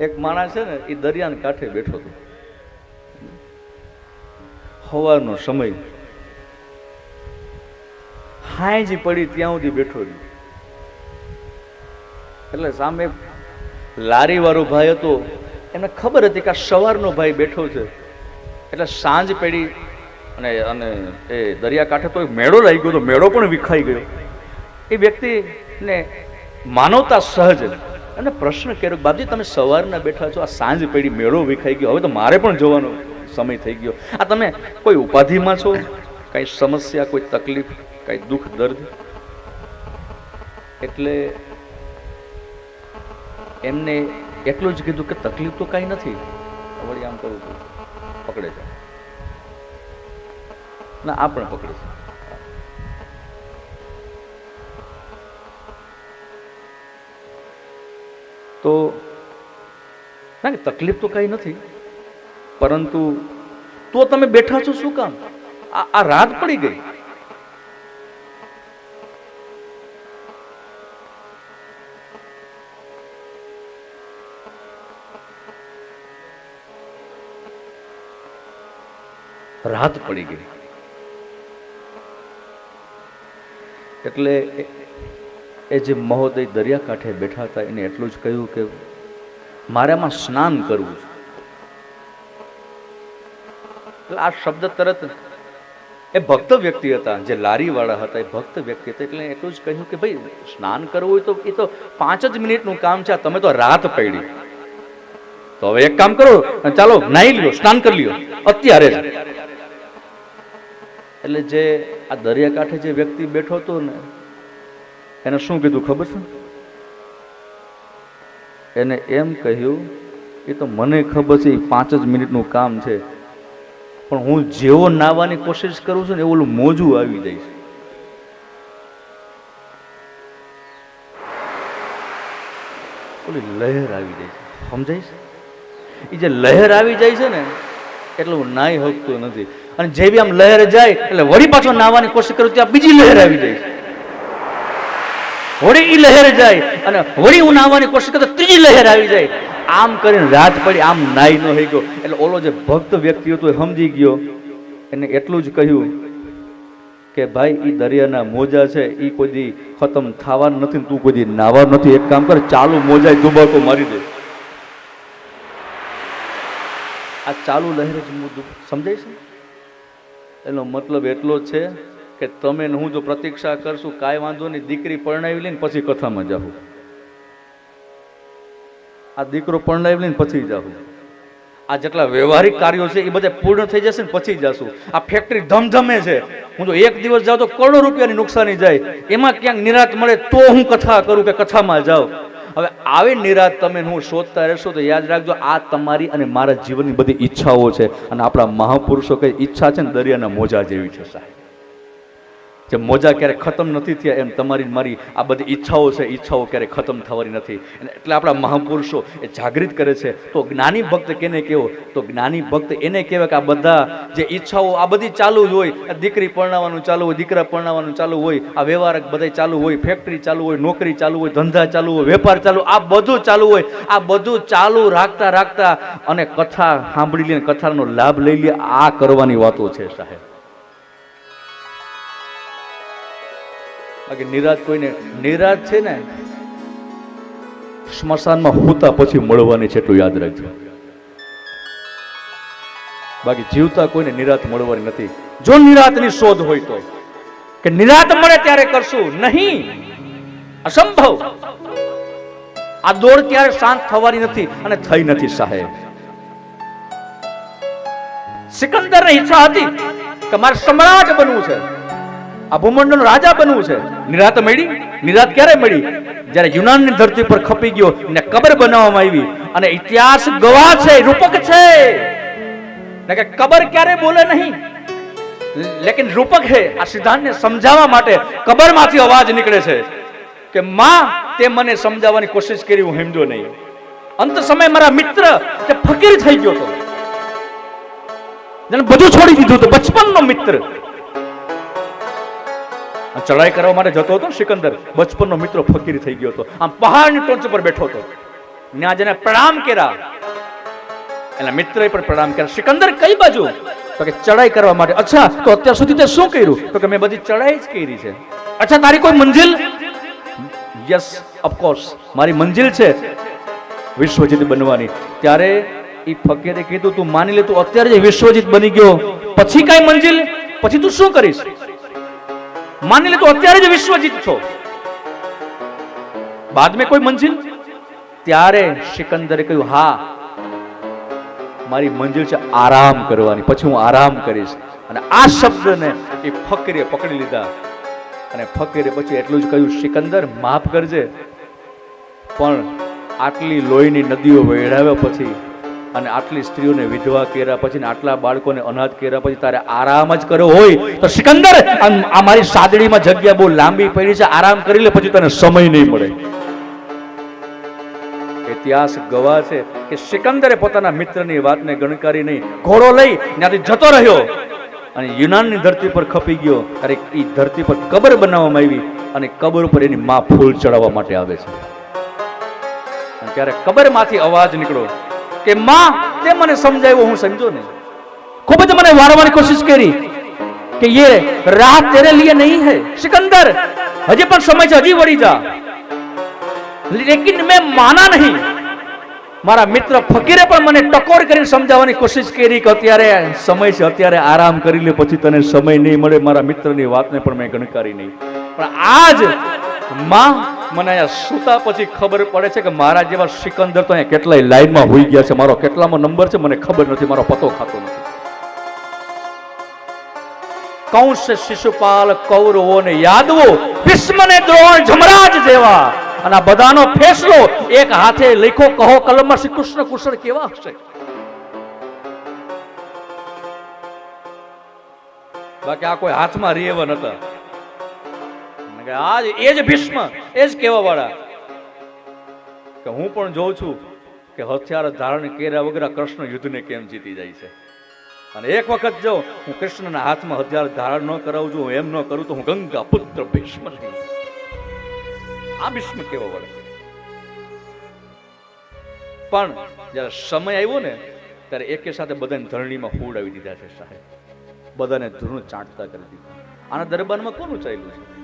એક માણસ છે ને એ દરિયાને કાંઠે બેઠો હતો. સવારનો સમય. હાંજી પડી ત્યાં સુધી બેઠો રહ્યો. એટલે સામે લારી વાળો ભાઈ હતો. એને ખબર હતી કે આ સવારનો ભાઈ બેઠો છે. એટલે સાંજ પડી અને અને એ દરિયાકાંઠે તો મેળો લાગી ગયો તો મેળો પણ વિખાઈ ગયો. એ વ્યક્તિને માનવતા સહજ અને પ્રશ્ન કર્યો બાપજી, તમે સવારના બેઠા છો, આ સાંજ પડી, મેળો વિખાઈ ગયો. હવે તો મારે પણ જવાનો સમય થઈ ગયો. આ તમે કોઈ ઉપાધિમાં છો? કાંઈ સમસ્યા, કોઈ તકલીફ, કાંઈ દુઃખ, દર્દ? એટલે એમને એટલું જ કીધું કે તકલીફ તો કાંઈ નથી. વળી આમ કરું છું, પકડે છે ના, આ પણ પકડે છે. તો ના કે તકલીફ તો કાંઈ નથી. પરંતુ તો તમે બેઠા છો શું કામ? આ રાત પડી ગઈ. રાત પડી ગઈ. એટલે એ- જે મહોદય દરિયાકાંઠે બેઠા હતા, એને એટલું જ કહ્યું કે મારે આમાં સ્નાન કરવું છે. એટલે આ શબ્દ તરત એ ભક્ત વ્યક્તિ હતા, જે લારીવાળા હતા, એ ભક્ત વ્યક્તિ હતા, એટલે એટલું જ કહ્યું કે ભાઈ, સ્નાન કરવું હોય તો, એ તો પાંચ જ મિનિટનું કામ છે તમે તો રાત પડી. તો હવે એક કામ કરો ચાલો નાહી લ્યો, સ્નાન કરી લ્યો, અત્યારે એટલે જે આ દરિયાકાંઠે જે વ્યક્તિ બેઠો હતો ને એને શું કીધું ખબર છે? એને એમ કહ્યું, એ તો મને ખબર છે, એ પાંચ જ મિનિટનું કામ છે. પણ હું જેવો નાવાની કોશિશ કરું છું ને એવું ઓલું મોજું આવી જાય છે. ઓલી લહેર આવી જાય છે. સમજાય છે? એ જે લહેર આવી જાય છે ને, એટલે હું નાઈ શકતો નથી. અને જેવી આમ લહેર જાય, એટલે વળી પાછો નાવાની કોશિશ કરું ત્યાં બીજી લહેર આવી જાય છે. વળી એ લહેર જાય અને વળી હું નાહવાની કોશિશ કરતા ત્રીજી લહેર આવી જાય. આમ કરીને રાત પડી, આમ નાઈ ન થઈ ગયો. એટલે ઓલો જે ભક્ત વ્યક્તિ હતો એ સમજી ગયો. એને એટલું જ કહ્યું કે ભાઈ એ દરિયાના મોજા છે એ કોઈ ખતમ થવાનું નથી તું કોઈ દી નથી. એક કામ કર, ચાલુ મોજા દુબાકો મારી દે. આ ચાલુ લહેર સમજાય છે? એનો મતલબ એટલો જ છે કે તમે હું જો પ્રતીક્ષા કરશું, કાંઈ વાંધો નહીં, દીકરી પરણાવી લઈને પછી કથામાં જાઉં આ દીકરો પરણાવી લઈને પછી જાઉં આ જેટલા વ્યવહારિક કાર્યો છે, એ બધા પૂર્ણ થઈ જશે ને પછી જાશું. આ ફેક્ટરી ધમધમે છે. હું જો એક દિવસ જાઉં તો કરોડો રૂપિયાની નુકસાની જાય. એમાં ક્યાંક નિરાત મળે તો હું કથા કરું કે કથામાં જાઉં. હવે આવી નિરાત તમે હું શોધતા રહેશો તો યાદ રાખજો, આ તમારી અને મારા જીવનની બધી ઈચ્છાઓ છે. અને આપણા મહાપુરુષો કઈ ઈચ્છા છે ને દરિયાના મોજા જેવી છે, સાહેબ. જે મોજા ક્યારેય ખતમ નથી થયા એમ તમારી મારી આ બધી ઈચ્છાઓ છે ઈચ્છાઓ ક્યારેય ખતમ થવાની નથી. એટલે આપણા મહાપુરુષો એ જાગૃત કરે છે, તો જ્ઞાની ભક્ત કેને કેવો? તો જ્ઞાની ભક્ત એને કહેવાય કે આ બધા જે ઈચ્છાઓ, આ બધી ચાલુ જ હોય. દીકરી પરણાવવાનું ચાલુ હોય, દીકરા પરણાવવાનું ચાલુ હોય, આ વ્યવહાર બધા ચાલુ હોય, ફેક્ટરી ચાલુ હોય, નોકરી ચાલુ હોય, ધંધા ચાલુ હોય, વેપાર ચાલુ આ બધું ચાલુ હોય. આ બધું ચાલુ રાખતા રાખતા અને કથા સાંભળી લઈને કથાનો લાભ લઈ લે, આ કરવાની વાતો છે સાહેબ. બાકી નિરાશ કોઈને નિરાશ છે ને, સ્મશાનમાં હોતા પછી મળવાની છે એટલું યાદ રાખજો. બાકી જીવતા કોઈને નિરાત મળવાની નથી. જો નિરાતની શોધ હોય તો, કે નિરાત મળે ત્યારે કરશું નહીં. અસંભવ. આ દોડ ત્યારે શાંત થવાની નથી અને થઈ નથી સાહેબ. સિકંદરની ઈચ્છા હતી કે મારે સમ્રાટ બનવું છે. આ રાજા બનવું છે. નિરાત મળી? નિરાત ક્યારે મળી? જ્યારે યુનાનની ધરતી પર ખપી ગયો ને કબર બનાવવામાં આવી અને ઇતિહાસ ગવાહ છે, રૂપક છે. કબર ક્યારે બોલે નહીં? લેકિન રૂપક હે, આ સિદ્ધાંતને સમજાવવા માટે કબરમાંથી અવાજ નીકળે છે કે માં, તે મને સમજાવવાની કોશિશ કરી, હું હિમજો નહીં. અંત સમય મારા મિત્ર, તે ફકીર થઈ ગયો હતો. જેને બધું છોડી દીધું હતું, બચપનનો મિત્ર. ચડાઈ કરવા માટે જતો હતો ને સિકંદર, બચપનનો મિત્ર ફકીર થઈ ગયો હતો. આમ પહાડની ટોચ પર બેઠો હતો. જેને પ્રણામ કર્યા. એના મિત્રએ પણ પ્રણામ કર્યા. સિકંદર, કઈ બાજુ? તો કે ચડાઈ કરવા માટે. અચ્છા, તો અત્યાર સુધી તે શું કર્યું? તો કે મેં બધી ચડાઈ જ કરી છે. અચ્છા, તારી કોઈ મંજિલ? યસ ઓફકોર્સ મારી મંજિલ છે વિશ્વજીત બનવાની. ત્યારે એ ફકીરે કીધું, તું માની લે, તું અત્યારે જે વિશ્વજીત બની ગયો, પછી કઈ મંજિલ? પછી તું શું કરીશ? માની લે તો અત્યારે જ વિશ્વજીત જીતશો બાદ મેં કોઈ મંજિલ? ત્યારે સિકંદરે કહ્યું, હા, મારી મંજિલ છે આરામ કરવાની. પછી હું આરામ કરીશ. અને આ શબ્દને એ ફકીરે પકડી લીધા. અને ફકીરે પછી એટલું જ કહ્યું, સિકંદર, માફ કરજે, પણ આટલી લોહીની નદીઓ વેડાવ્યા પછી અને આટલી સ્ત્રીઓને વિધવા કર્યા પછી આટલા બાળકોને અનાથ કર્યા પછી તારે આરામ જ કર્યો હોય તો સિકંદર આ મારી સાદડીમાં જગ્યા બહુ લાંબી પડી છે, આરામ કરી લે પછી તને સમય નહીં મળે. ઇતિહાસ ગવાહ છે કે સિકંદરે પોતાના મિત્રની વાતને ગણકારી નહીં, ઘોડો લઈ ત્યાંથી જતો રહ્યો અને યુનાનની ધરતી પર ખપી ગયો. ત્યારે એ ધરતી પર કબર બનાવવામાં આવી અને કબર ઉપર એની માં ફૂલ ચડાવવા માટે આવે છે. ત્યારે કબરમાંથી અવાજ નીકળ્યો. કે માં, તે મને સમજાવ્યો, હું સમજો નહીં. ખૂબ જ મને વારંવાર કોશિશ કરી કે યે રાહ તેરે લીએ નહીં હે. સિકંદર, હજે પણ સમય છે, હજી વળી જા. લેકિન મેં માના નહીં. મારા મિત્ર ફકીરે પણ મને ટકોર કરીને સમજાવવાની કોશિશ કરી કે અત્યારે સમય છે, અત્યારે આરામ કરી લે, પછી તને સમય નહીં મળે. મારા મિત્રની વાતને પણ મેં ગણકારી નહીં. પણ આજ માં મને અહીંયા સૂતા પછી ખબર પડે છે કે મારા જેવા સિકંદર તો અહીંયા કેટલાય લાઈનમાં હોઈ ગયા છે. મારો કેટલામો નંબર છે મને ખબર નથી, મારો પતો ખાતો નથી. કૌશ શિશુપાલ કૌરવો યાદવો, ભીષ્મને દ્રોણ જમરાજ જેવા. અને આ બધાનો ફેસલો એક હાથે લખો, કહો, કલમમાં શ્રી કૃષ્ણ કુશળ કેવા હશે? બાકી આ કોઈ હાથમાં રેવ અને કે આજ એ જ ભીષ્મ, એ જ કહેવા વાળા કે હું પણ જોઉં છું કે હથિયાર ધારણ કર્યા વગર કૃષ્ણ યુદ્ધને કેમ જીતી જાય છે. અને એક વખત જો હું કૃષ્ણના હાથમાં હથિયાર ધારણ ન કરાવું છું એમ ન કરું, તો હું ગંગા પુત્ર ભીષ્મ આ ભીષ્મ કેવો વળે પણ જ્યારે સમય આવ્યો ને, ત્યારે એકે સાથે બધાને ધરણીમાં ફૂડ આવી દીધા છે સાહેબ. બધાને ધૂળ ચાંટતા કરી દીધું. આના દરબારમાં કોનું ચાલ્યું છે?